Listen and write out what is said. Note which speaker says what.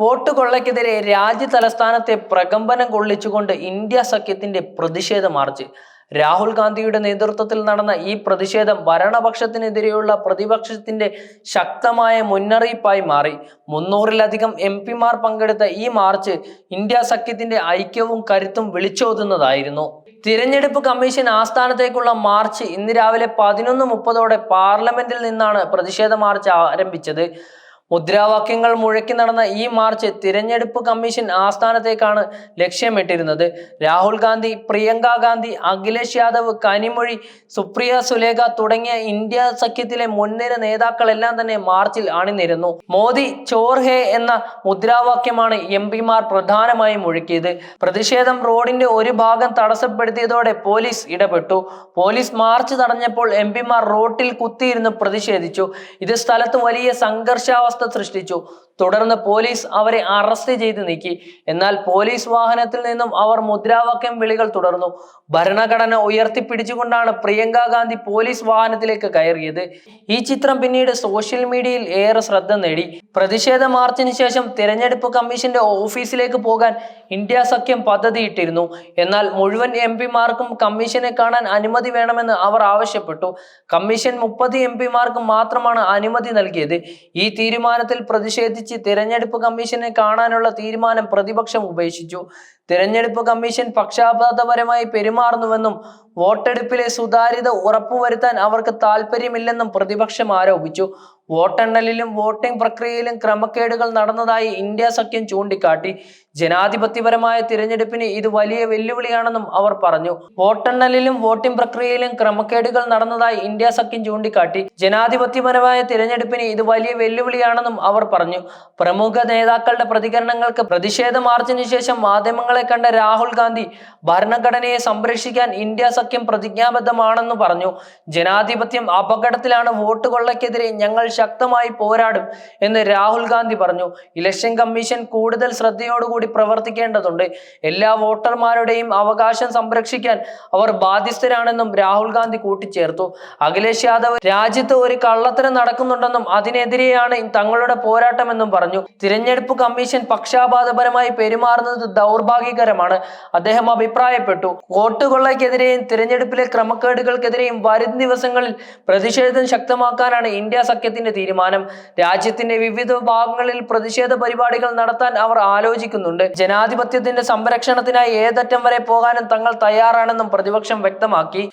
Speaker 1: Vote കൊള്ളയ്ക്കെതിരെ രാജ്യ തലസ്ഥാനത്തെ പ്രകമ്പനം കൊള്ളിച്ചുകൊണ്ട് ഇന്ത്യ സഖ്യത്തിന്റെ പ്രതിഷേധ മാർച്ച്. രാഹുൽ ഗാന്ധിയുടെ നേതൃത്വത്തിൽ നടന്ന ഈ പ്രതിഷേധം ഭരണപക്ഷത്തിനെതിരെയുള്ള പ്രതിപക്ഷത്തിന്റെ ശക്തമായ മുന്നറിയിപ്പായി മാറി. മുന്നൂറിലധികം എം പിമാർ പങ്കെടുത്ത ഈ മാർച്ച് ഇന്ത്യ സഖ്യത്തിന്റെ ഐക്യവും കരുത്തും വിളിച്ചോതുന്നതായിരുന്നു. തിരഞ്ഞെടുപ്പ് കമ്മീഷൻ ആസ്ഥാനത്തേക്കുള്ള മാർച്ച് ഇന്ന് രാവിലെ പതിനൊന്ന് മുപ്പതോടെ പാർലമെന്റിൽ നിന്നാണ് പ്രതിഷേധ മാർച്ച് ആരംഭിച്ചത്. മുദ്രാവാക്യങ്ങൾ മുഴക്കി നടന്ന ഈ മാർച്ച് തിരഞ്ഞെടുപ്പ് കമ്മീഷൻ ആസ്ഥാനത്തേക്കാണ് ലക്ഷ്യമിട്ടിരുന്നത്. രാഹുൽ ഗാന്ധി പ്രിയങ്ക ഗാന്ധി അഖിലേഷ് യാദവ് കനിമൊഴി സുപ്രിയ സുലേഖ തുടങ്ങിയ ഇന്ത്യ സഖ്യത്തിലെ മുൻനിര നേതാക്കളെല്ലാം തന്നെ മാർച്ചിൽ അണിനിരുന്നു. മോദി ചോർ ഹേ എന്ന മുദ്രാവാക്യമാണ് എം പിമാർ പ്രധാനമായും മുഴക്കിയത്. പ്രതിഷേധം റോഡിന്റെ ഒരു ഭാഗം തടസ്സപ്പെടുത്തിയതോടെ പോലീസ് ഇടപെട്ടു. പോലീസ് മാർച്ച് തടഞ്ഞപ്പോൾ എം പിമാർ റോട്ടിൽ കുത്തിയിരുന്ന് പ്രതിഷേധിച്ചു. ഇത് സ്ഥലത്ത് വലിയ സംഘർഷാവസ്ഥ സൃഷ്ടിച്ചു. തുടർന്ന് പോലീസ് അവരെ അറസ്റ്റ് ചെയ്ത് നീക്കി. എന്നാൽ പോലീസ് വാഹനത്തിൽ നിന്നും അവർ മുദ്രാവാക്യം വിളികൾ തുടർന്നു. ഭരണഘടന ഉയർത്തിപ്പിടിച്ചുകൊണ്ടാണ് പ്രിയങ്ക ഗാന്ധി പോലീസ് വാഹനത്തിലേക്ക് കയറിയത്. ഈ ചിത്രം പിന്നീട് സോഷ്യൽ മീഡിയയിൽ ഏറെ ശ്രദ്ധ നേടി. പ്രതിഷേധ മാർച്ചിന് ശേഷം തിരഞ്ഞെടുപ്പ് കമ്മീഷന്റെ ഓഫീസിലേക്ക് പോകാൻ ഇന്ത്യ സഖ്യം പദ്ധതിയിട്ടിരുന്നു. എന്നാൽ മുഴുവൻ എം പിമാർക്കും കമ്മീഷനെ കാണാൻ അനുമതി വേണമെന്ന് അവർ ആവശ്യപ്പെട്ടു. കമ്മീഷൻ മുപ്പത് എം മാത്രമാണ് അനുമതി നൽകിയത്. ഈ തീരുമാനത്തിൽ പ്രതിഷേധിച്ച് തിരഞ്ഞെടുപ്പ് കമ്മീഷനെ കാണാനുള്ള തീരുമാനം പ്രതിപക്ഷം ഉപേക്ഷിച്ചു. തിരഞ്ഞെടുപ്പ് കമ്മീഷൻ പക്ഷാപാതപരമായി പെരുമാറുന്നുവെന്നും വോട്ടെടുപ്പിലെ സുതാര്യത ഉറപ്പുവരുത്താൻ അവർക്ക് താല്പര്യമില്ലെന്നും പ്രതിപക്ഷം ആരോപിച്ചു. വോട്ടെണ്ണലിലും വോട്ടിംഗ് പ്രക്രിയയിലും ക്രമക്കേടുകൾ നടന്നതായി ഇന്ത്യ സഖ്യം ചൂണ്ടിക്കാട്ടി. ജനാധിപത്യപരമായ തിരഞ്ഞെടുപ്പിന് ഇത് വലിയ വെല്ലുവിളിയാണെന്നും അവർ പറഞ്ഞു. വോട്ടെണ്ണലിലും വോട്ടിംഗ് പ്രക്രിയയിലും ക്രമക്കേടുകൾ നടന്നതായി ഇന്ത്യ സഖ്യം ചൂണ്ടിക്കാട്ടി. ജനാധിപത്യപരമായ തിരഞ്ഞെടുപ്പിന് ഇത് വലിയ വെല്ലുവിളിയാണെന്നും അവർ പറഞ്ഞു. പ്രമുഖ നേതാക്കളുടെ പ്രതികരണങ്ങൾക്ക് പ്രതിഷേധ മാർച്ചിന് ശേഷം മാധ്യമങ്ങളെ കണ്ട രാഹുൽ ഗാന്ധി ഭരണഘടനയെ സംരക്ഷിക്കാൻ ഇന്ത്യ സഖ്യം പ്രതിജ്ഞാബദ്ധമാണെന്ന് പറഞ്ഞു. ജനാധിപത്യം അപകടത്തിലാണ് വോട്ട് കൊള്ളയ്ക്കെതിരെ ഞങ്ങൾ ശക്തമായി പോരാടും എന്ന് രാഹുൽ ഗാന്ധി പറഞ്ഞു. ഇലക്ഷൻ കമ്മീഷൻ കൂടുതൽ ശ്രദ്ധയോടുകൂടി പ്രവർത്തിക്കേണ്ടതുണ്ട്. എല്ലാ വോട്ടർമാരുടെയും അവകാശം സംരക്ഷിക്കാൻ അവർ ബാധ്യസ്ഥരാണെന്നും രാഹുൽ ഗാന്ധി കൂട്ടിച്ചേർത്തു. അഖിലേഷ് യാദവ് രാജ്യത്ത് ഒരു കള്ളത്തരം നടക്കുന്നുണ്ടെന്നും അതിനെതിരെയാണ് തങ്ങളുടെ പോരാട്ടമെന്നും പറഞ്ഞു. തിരഞ്ഞെടുപ്പ് കമ്മീഷൻ പക്ഷാപാതപരമായി പെരുമാറുന്നത് ദൗർഭാഗ്യകരമാണ് അദ്ദേഹം അഭിപ്രായപ്പെട്ടു. വോട്ടുകൊള്ളയ്ക്കെതിരെയും തിരഞ്ഞെടുപ്പിലെ ക്രമക്കേടുകൾക്കെതിരെയും വരും ദിവസങ്ങളിൽ പ്രതിഷേധം ശക്തമാക്കാനാണ് ഇന്ത്യ സഖ്യത്തിന്റെ തീരുമാനം. രാജ്യത്തിന്റെ വിവിധ ഭാഗങ്ങളിൽ പ്രതിഷേധ പരിപാടികൾ നടത്താൻ അവർ ആലോചിക്കുന്നുണ്ട്. ജനാധിപത്യത്തിന്റെ സംരക്ഷണത്തിനായി ഏതറ്റം വരെ പോകാനും തങ്ങൾ തയ്യാറാണെന്നും പ്രതിപക്ഷം വ്യക്തമാക്കി.